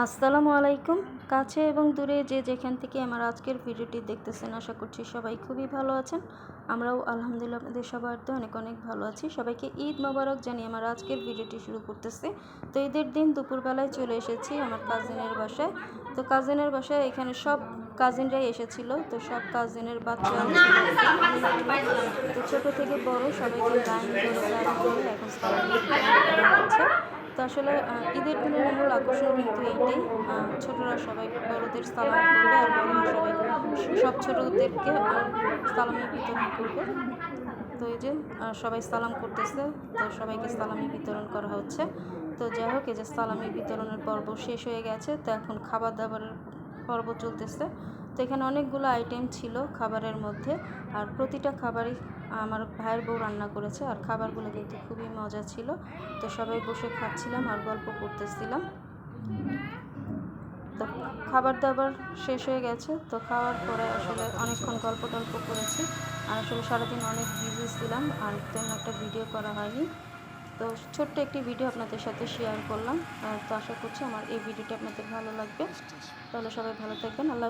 আসসালামু আলাইকুম। কাছে এবং দূরে যে যেখান থেকে আমার আজকের ভিডিওটি দেখতেছেন, আশা করছি সবাই খুবই ভালো আছেন। আমরাও আলহামদুলিল্লাহ আপনাদের সবার তো অনেক অনেক ভালো আছি। সবাইকে ঈদ মোবারক জানিয়ে আমার আজকের ভিডিওটি শুরু করতেছে। তো ঈদের দিন দুপুরবেলায় চলে এসেছি আমার কাজিনের বাসায়। তো কাজিনের বাসায় এখানে সব কাজিনরাই এসেছিল। তো সব কাজিনের বাচ্চা তো ছোটো থেকে বড় সবাইকে গান করে এখন সালামি করা হচ্ছে তো আসলে ঈদের দিনের মূল আকর্ষণ কিন্তু এইটাই ছোটরা সবাই বড়দের সালাম করবে আর বড়রা সবাই সব ছোটদেরকে সালামি বিতরণ করবে। তো এই যে সবাই সালাম করতেছে, তো সবাইকে সালামি বিতরণ করা হচ্ছে। তো যাই হোক, এই যে সালামি বিতরণের পর্ব শেষ হয়ে গেছে, তো এখন খাবার দাবারের পর্ব চলতেছে। তো এখানে অনেকগুলো আইটেম ছিল খাবারের মধ্যে। আর প্রতিটা খাবারই আমার ভাইয়ের বউ রান্না করেছে। আর খাবারগুলো কিন্তু খুবই মজা ছিল। তো সবাই বসে খাচ্ছিলাম আর গল্প করতেছিলাম। তো খাবার দাবার শেষ হয়ে গেছে। তো খাওয়ার পরে আসলে অনেকক্ষণ গল্প টল্প করেছি। আর আসলে সারাদিন অনেক বিজি ছিলাম। আর তেমন একটা ভিডিও করা হয়নি। তো ছোট্ট একটি ভিডিও আপনাদের সাথে শেয়ার করলাম। তো আশা করছি আমার এই ভিডিওটি আপনাদের ভালো লাগবে। তাহলে সবাই ভালো থাকবেন। আল্লাহ